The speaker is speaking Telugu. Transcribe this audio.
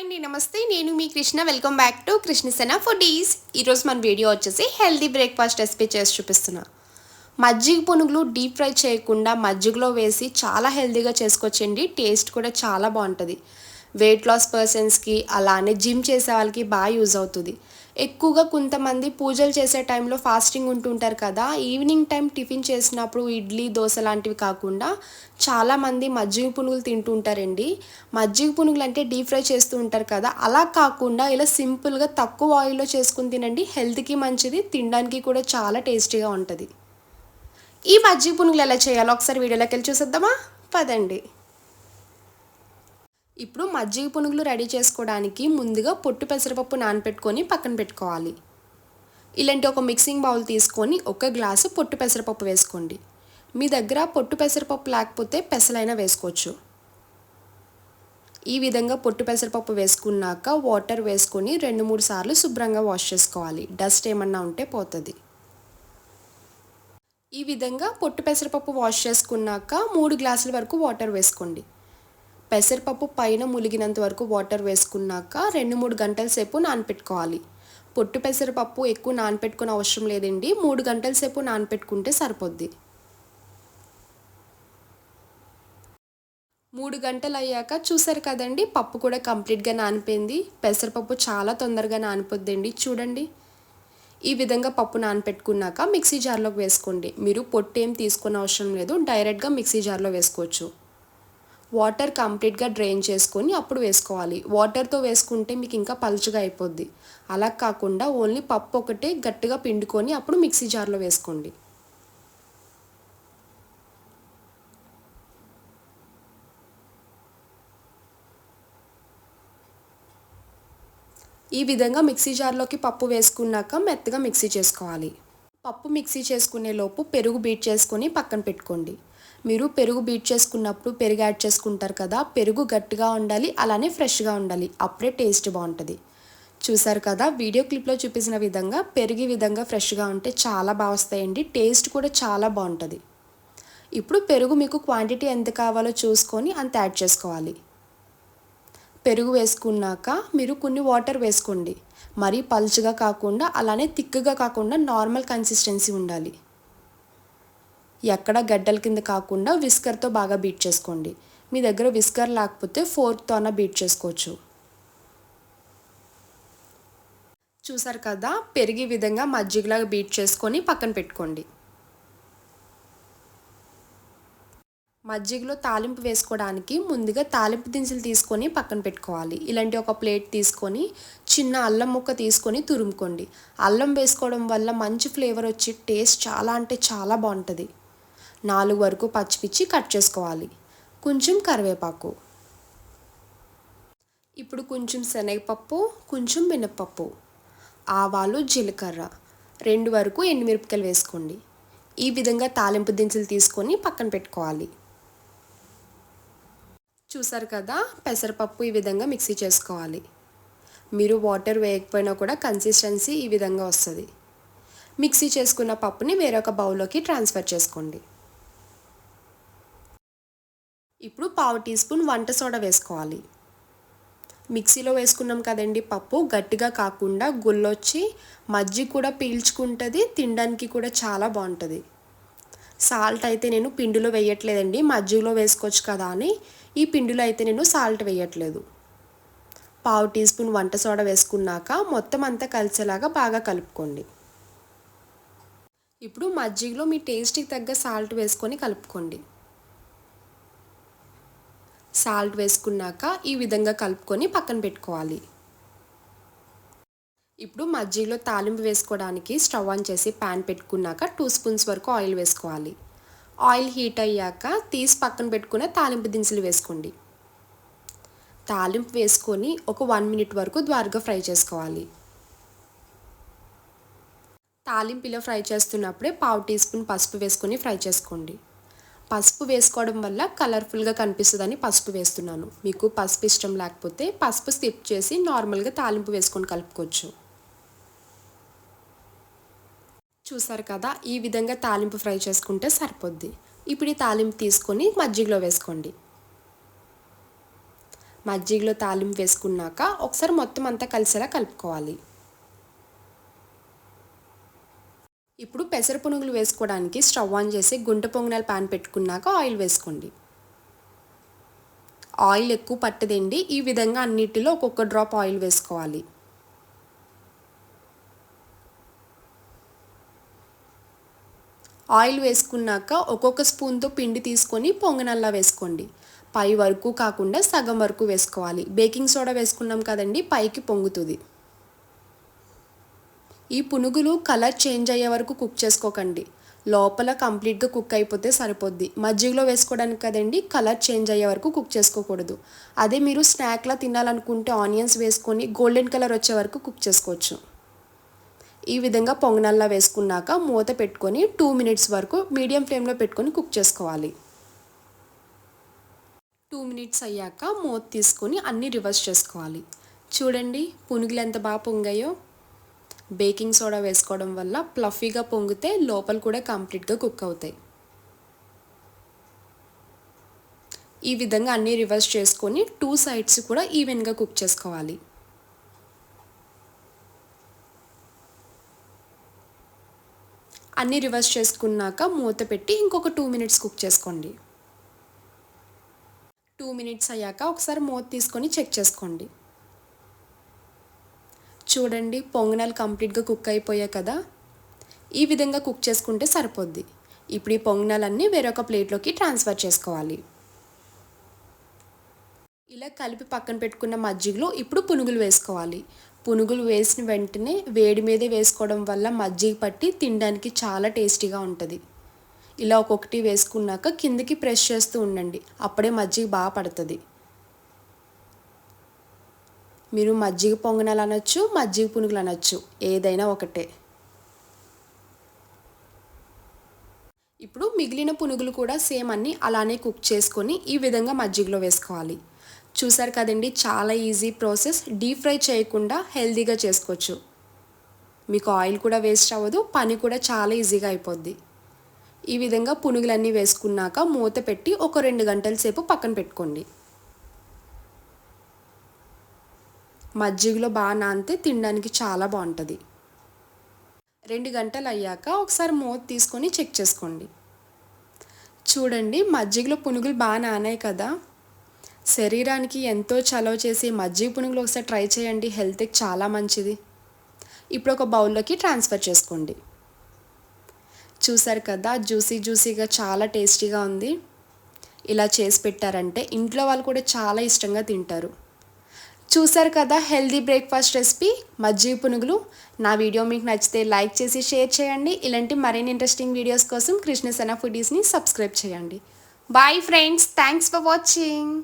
అండి నమస్తే. నేను మీ Krishna. Welcome back to Krishnasena foodies ఈరోజు మన వీడియో వచ్చేసి హెల్దీ బ్రేక్ఫాస్ట్ రెసిపీ చేసి చూపిస్తున్నా. మజ్జిగ పునుగులు డీప్ ఫ్రై చేయకుండా మజ్జిగలో వేసి చాలా హెల్దీగా చేసుకోవచ్చండి. టేస్ట్ కూడా చాలా బాగుంటుంది. వెయిట్ లాస్ పర్సన్స్కి అలానే జిమ్ చేసే వాళ్ళకి బాగా యూజ్ అవుతుంది. ఎక్కువగా కొంతమంది పూజలు చేసే టైంలో ఫాస్టింగ్ ఉంటుంటారు కదా ఈవినింగ్ టైం టిఫిన్ చేసినప్పుడు ఇడ్లీ దోశ లాంటివి కాకుండా చాలామంది మజ్జిగ పునుగులు తింటుంటారండి. మజ్జిగ పునుగులు అంటే డీప్ ఫ్రై చేస్తూ ఉంటారు కదా అలా కాకుండా ఇలా సింపుల్గా తక్కువ ఆయిల్లో చేసుకుని తినండి హెల్త్కి మంచిది తినడానికి కూడా చాలా టేస్టీగా ఉంటుంది. ఈ మజ్జిగ పునుగులు ఎలా చేయాలో ఒకసారి వీడియోలోకి వెళ్ళి చూసేద్దామా? పదండి. ఇప్పుడు మజ్జిగ పునుగులు రెడీ చేసుకోవడానికి ముందుగా పొట్టు పెసరపప్పు నానపెట్టుకొని పక్కన పెట్టుకోవాలి. ఇలాంటి ఒక మిక్సింగ్ బౌల్ తీసుకొని ఒక గ్లాసు పొట్టు పెసరపప్పు వేసుకోండి. మీ దగ్గర పొట్టు పెసరపప్పు లేకపోతే పెసలైనా వేసుకోవచ్చు. ఈ విధంగా పొట్టు పెసరపప్పు వేసుకున్నాక వాటర్ వేసుకొని రెండు మూడు సార్లు శుభ్రంగా వాష్ చేసుకోవాలి. డస్ట్ ఏమన్నా ఉంటే పోతుంది. ఈ విధంగా పొట్టు పెసరపప్పు వాష్ చేసుకున్నాక మూడు గ్లాసుల వరకు వాటర్ వేసుకోండి. పెసరపప్పు పైన ములిగినంత వరకు వాటర్ వేసుకున్నాక రెండు మూడు గంటల సేపు నానపెట్టుకోవాలి. పొట్టు పెసరపప్పు ఎక్కువ నానపెట్టుకునే అవసరం లేదండి. మూడు గంటల సేపు నానపెట్టుకుంటే సరిపోద్ది. మూడు గంటలు అయ్యాక చూసారు కదండి పప్పు కూడా కంప్లీట్గా నానిపోయింది. పెసరపప్పు చాలా తొందరగా నానిపోద్దండి. చూడండి. ఈ విధంగా పప్పు నానపెట్టుకున్నాక మిక్సీ జార్లోకి వేసుకోండి. మీరు పొట్టు ఏం తీసుకునే అవసరం లేదు. డైరెక్ట్గా మిక్సీ జార్లో వేసుకోవచ్చు. వాటర్ కంప్లీట్గా డ్రైన్ చేసుకొని అప్పుడు వేసుకోవాలి. వాటర్తో వేసుకుంటే మీకు ఇంకా పలుచగా అయిపోద్ది. అలా కాకుండా ఓన్లీ పప్పు ఒకటే గట్టిగా పిండుకొని అప్పుడు మిక్సీ జార్లో వేసుకోండి. ఈ విధంగా మిక్సీ జార్లోకి పప్పు వేసుకున్నాక మెత్తగా మిక్సీ చేసుకోవాలి. పప్పు మిక్సీ చేసుకునే లోపు పెరుగు బీట్ చేసుకొని పక్కన పెట్టుకోండి. మీరు పెరుగు బీట్ చేసుకున్నప్పుడు పెరుగు యాడ్ చేసుకుంటారు కదా పెరుగు గట్టిగా ఉండాలి అలానే ఫ్రెష్గా ఉండాలి. అప్పుడే టేస్ట్ బాగుంటుంది. చూసారు కదా వీడియో క్లిప్లో చూపించిన విధంగా పెరిగి విధంగా ఫ్రెష్గా ఉంటే చాలా బాగా వస్తాయండి. టేస్ట్ కూడా చాలా బాగుంటుంది. ఇప్పుడు పెరుగు మీకు క్వాంటిటీ ఎంత కావాలో చూసుకొని అంత యాడ్ చేసుకోవాలి. పెరుగు వేసుకున్నాక మీరు కొన్ని వాటర్ వేసుకోండి. మరీ పలుచగా కాకుండా అలానే తిక్కుగా కాకుండా నార్మల్ కన్సిస్టెన్సీ ఉండాలి. ఎక్కడ గడ్డల కింద కాకుండా విస్కర్తో బాగా బీట్ చేసుకోండి. మీ దగ్గర విస్కర్ లేకపోతే ఫోర్క్తో అన్న బీట్ చేసుకోవచ్చు. చూసారు కదా? పెరిగే విధంగా మజ్జిగలాగా బీట్ చేసుకొని పక్కన పెట్టుకోండి. మజ్జిగలో తాలింపు వేసుకోవడానికి ముందుగా తాలింపు దినుసులు తీసుకొని పక్కన పెట్టుకోవాలి. ఇలాంటి ఒక ప్లేట్ తీసుకొని చిన్న అల్లం ముక్క తీసుకొని తురుముకోండి. అల్లం వేసుకోవడం వల్ల మంచి ఫ్లేవర్ వచ్చి టేస్ట్ చాలా అంటే చాలా బాగుంటుంది. నాలుగు వరకు పచ్చిపిచ్చి కట్ చేసుకోవాలి. కొంచెం కరివేపాకు. ఇప్పుడు కొంచెం శనగపప్పు కొంచెం మినప్పప్పు ఆవాలు జీలకర్ర రెండు వరకు ఎండుమిరపకాయలు వేసుకోండి. ఈ విధంగా తాలింపు దినుసులు తీసుకొని పక్కన పెట్టుకోవాలి. చూసారు కదా? పెసరపప్పు ఈ విధంగా మిక్సీ చేసుకోవాలి. మీరు వాటర్ వేయకపోయినా కూడా కన్సిస్టెన్సీ ఈ విధంగా వస్తుంది. మిక్సీ చేసుకున్న పప్పుని వేరొక బౌల్లోకి ట్రాన్స్ఫర్ చేసుకోండి. ఇప్పుడు పావు టీ స్పూన్ వంట సోడా వేసుకోవాలి. మిక్సీలో వేసుకున్నాం కదండి పప్పు. గట్టిగా కాకుండా గుల్లొచ్చి మజ్జి కూడా పీల్చుకుంటుంది తినడానికి కూడా చాలా బాగుంటుంది. సాల్ట్ అయితే నేను పిండిలో వేయట్లేదండి మజ్జిగలో వేసుకోవచ్చు కదా అని. ఈ పిండిలో అయితే నేను సాల్ట్ వేయట్లేదు. పావు టీ స్పూన్ వంట సోడా వేసుకున్నాక మొత్తం అంతా కలిసేలాగా బాగా కలుపుకోండి. ఇప్పుడు మజ్జిగలో మీ టేస్ట్కి తగ్గ సాల్ట్ వేసుకొని కలుపుకోండి. సాల్ట్ వేసుకున్నాక ఈ విధంగా కలుపుకొని పక్కన పెట్టుకోవాలి. ఇప్పుడు మజ్జిగలో తాలింపు వేసుకోవడానికి స్టవ్ ఆన్ చేసి ప్యాన్ పెట్టుకున్నాక టూ స్పూన్స్ వరకు ఆయిల్ వేసుకోవాలి. ఆయిల్ హీట్ అయ్యాక తీసి పక్కన పెట్టుకున్న తాలింపు దినుసులు వేసుకోండి. తాలింపు వేసుకొని ఒక వన్ మినిట్ వరకు ద్వారగా ఫ్రై చేసుకోవాలి. తాలింపు ఇలా ఫ్రై చేస్తున్నప్పుడే పావు టీ స్పూన్ పసుపు వేసుకొని ఫ్రై చేసుకోండి. పసుపు వేసుకోవడం వల్ల కలర్ఫుల్గా కనిపిస్తుందని పసుపు వేస్తున్నాను. మీకు పసుపు ఇష్టం లేకపోతే పసుపు స్కిప్ చేసి నార్మల్గా తాలింపు వేసుకొని కలుపుకోవచ్చు. చూసారు కదా ఈ విధంగా తాలింపు ఫ్రై చేసుకుంటే సరిపోద్ది. ఇప్పుడు ఈ తాలింపు తీసుకొని మజ్జిగలో వేసుకోండి. మజ్జిగలో తాలింపు వేసుకున్నాక ఒకసారి మొత్తం అంతా కలిసేలా కలుపుకోవాలి. ఇప్పుడు పెసర పునుగులు వేసుకోవడానికి స్టవ్ ఆన్ చేసి గుంట పొంగనాలు పాన్ పెట్టుకున్నాక ఆయిల్ వేసుకోండి. ఆయిల్ ఎక్కువ పట్టదండి. ఈ విధంగా అన్నిటిలో ఒక్కొక్క డ్రాప్ ఆయిల్ వేసుకోవాలి. ఆయిల్ వేసుకున్నాక ఒక్కొక్క స్పూన్తో పిండి తీసుకొని పొంగనల్లా వేసుకోండి. పై వరకు కాకుండా సగం వరకు వేసుకోవాలి. బేకింగ్ సోడా వేసుకున్నాం కదండి పైకి పొంగుతుంది. ఈ పునుగులు కలర్ చేంజ్ అయ్యే వరకు కుక్ చేసుకోకండి. లోపల కంప్లీట్గా కుక్ అయిపోతే సరిపోద్ది. మజ్జిగలో వేసుకోవడానికి కదండి కలర్ చేంజ్ అయ్యే వరకు కుక్ చేసుకోకూడదు. అదే మీరు స్నాక్లా తినాలనుకుంటే ఆనియన్స్ వేసుకొని గోల్డెన్ కలర్ వచ్చే వరకు కుక్ చేసుకోవచ్చు. ఈ విధంగా పొంగనల్లా వేసుకున్నాక మూత పెట్టుకొని టూ మినిట్స్ వరకు మీడియం ఫ్లేమ్లో పెట్టుకొని కుక్ చేసుకోవాలి. టూ మినిట్స్ అయ్యాక మూత తీసుకొని అన్నీ రివర్స్ చేసుకోవాలి. చూడండి పునుగులు ఎంత బాగా పొంగాయో. బేకింగ్ సోడా వేసుకోవడం వల్ల ప్లఫీగా పొంగితే లోపల కూడా కంప్లీట్గా కుక్ అవుతాయి. ఈ విధంగా అన్నీ రివర్స్ చేసుకొని టూ సైడ్స్ కూడా ఈవెన్గా కుక్ చేసుకోవాలి. అన్నీ రివర్స్ చేసుకున్నాక మూత పెట్టి ఇంకొక టూ మినిట్స్ కుక్ చేసుకోండి. టూ మినిట్స్ అయ్యాక ఒకసారి మూత తీసుకొని చెక్ చేసుకోండి. చూడండి పొంగనాలు కంప్లీట్గా కుక్ అయిపోయాయి కదా? ఈ విధంగా కుక్ చేసుకుంటే సరిపోద్ది. ఇప్పుడు ఈ పొంగనాలన్నీ వేరొక ప్లేట్లోకి ట్రాన్స్ఫర్ చేసుకోవాలి. ఇలా కలిపి పక్కన పెట్టుకున్న మజ్జిగలో ఇప్పుడు పునుగులు వేసుకోవాలి. పునుగులు వేసిన వెంటనే వేడి మీదే వేసుకోవడం వల్ల మజ్జిగ పట్టి తినడానికి చాలా టేస్టీగా ఉంటుంది. ఇలా ఒక్కొక్కటి వేసుకున్నాక కిందకి ప్రెస్ చేస్తూ ఉండండి. అప్పుడే మజ్జిగ బాగా పడుతుంది. మీరు మజ్జిగ పొంగనాలు అనొచ్చు మజ్జిగ పునుగులు అనొచ్చు. ఏదైనా ఒకటే. ఇప్పుడు మిగిలిన పునుగులు కూడా సేమ్ అన్నీ అలానే కుక్ చేసుకొని ఈ విధంగా మజ్జిగలో వేసుకోవాలి. చూసారు కదండి చాలా ఈజీ ప్రాసెస్. డీప్ ఫ్రై చేయకుండా హెల్తీగా చేసుకోవచ్చు. మీకు ఆయిల్ కూడా వేస్ట్ అవ్వదు పని కూడా చాలా ఈజీగా అయిపోద్ది. ఈ విధంగా పునుగులన్నీ వేసుకున్నాక మూత పెట్టి ఒక రెండు గంటల సేపు పక్కన పెట్టుకోండి. మజ్జిగలో బాగా నానితే తినడానికి చాలా బాగుంటుంది. రెండు గంటలు అయ్యాక ఒకసారి మూత తీసుకొని చెక్ చేసుకోండి. చూడండి మజ్జిగలో పునుగులు బాగా నానాయి కదా. శరీరానికి ఎంతో చలవ చేసి మజ్జిగ పునుగులు ఒకసారి ట్రై చేయండి హెల్త్కి చాలా మంచిది. ఇప్పుడు ఒక బౌల్లోకి ట్రాన్స్ఫర్ చేసుకోండి. చూసారు కదా జ్యూసీ జ్యూసీగా చాలా టేస్టీగా ఉంది. ఇలా చేసి పెట్టారంటే ఇంట్లో వాళ్ళు కూడా చాలా ఇష్టంగా తింటారు. చూసారు కదా హెల్దీ బ్రేక్ఫాస్ట్ రెసిపీ మజ్జిగ పునుగులు. నా వీడియో మీకు నచ్చితే లైక్ చేసి షేర్ చేయండి. ఇలాంటి మరిన్ని ఇంట్రెస్టింగ్ వీడియోస్ కోసం కృష్ణ ఫుడీస్ని సబ్స్క్రైబ్ చేయండి. Bye friends thanks for watching